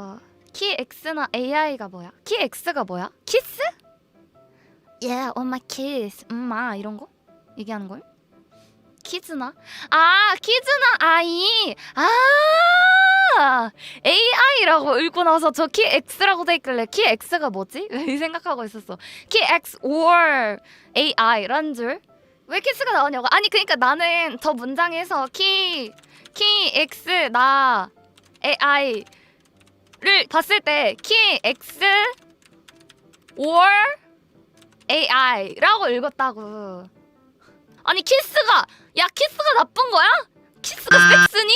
어, 키 X나 AI가 뭐야? 키 X가 뭐야? 키스? Yeah, on my. 음아 이런 거 얘기하는 거예요? 키즈나? 아 키즈나 아이 아 AI라고 읽고 나서 저 키 X라고 돼 있길래 키 X가 뭐지? 이 생각하고 있었어. 키 X or AI란 줄. 왜 키스가 나오냐고? 아니 그러니까 나는 저 문장에서 키 키 X 나 AI 를 봤을 때 키 X or AI라고 읽었다고. 아니 키스가 야 키스가 나쁜 거야? 키스가 섹스니?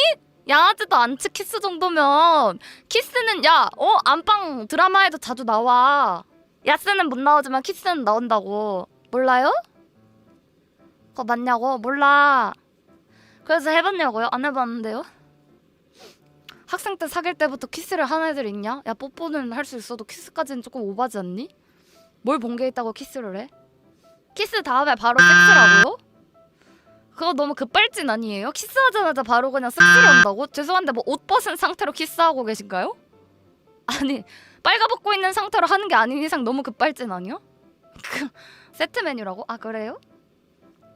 양아지도 않지 키스 정도면 키스는 야 어 안방 드라마에도 자주 나와 야스는 못 나오지만 키스는 나온다고 몰라요? 그거 맞냐고? 몰라 그래서 해봤냐고요? 안 해봤는데요? 학생 때 사귈 때부터 키스를 하는 애들 있냐? 야 뽀뽀는 할 수 있어도 키스까지는 조금 오바지 않니? 뭘 본 게 있다고 키스를 해? 키스 다음에 바로 섹스라고요? 그거 너무 급발진 아니에요? 키스하자마자 바로 그냥 섹스를 한다고? 죄송한데 뭐 옷 벗은 상태로 키스하고 계신가요? 아니 빨가벗고 있는 상태로 하는 게 아닌 이상 너무 급발진 아니야? 그 세트 메뉴라고? 아 그래요?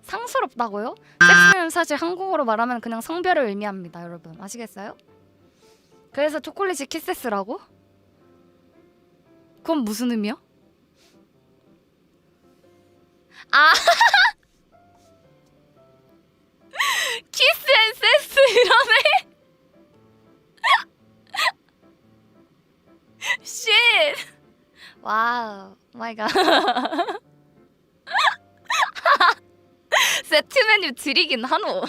상스럽다고요? 섹스는 사실 한국어로 말하면 그냥 성별을 의미합니다 여러분 아시겠어요? 그래서 초콜릿이 키세스라고? 그건 무슨 의미야? 아 키스 앤 세스 이러네. 쉣. 와우. 마이 갓. 세트 메뉴 드리긴 하노.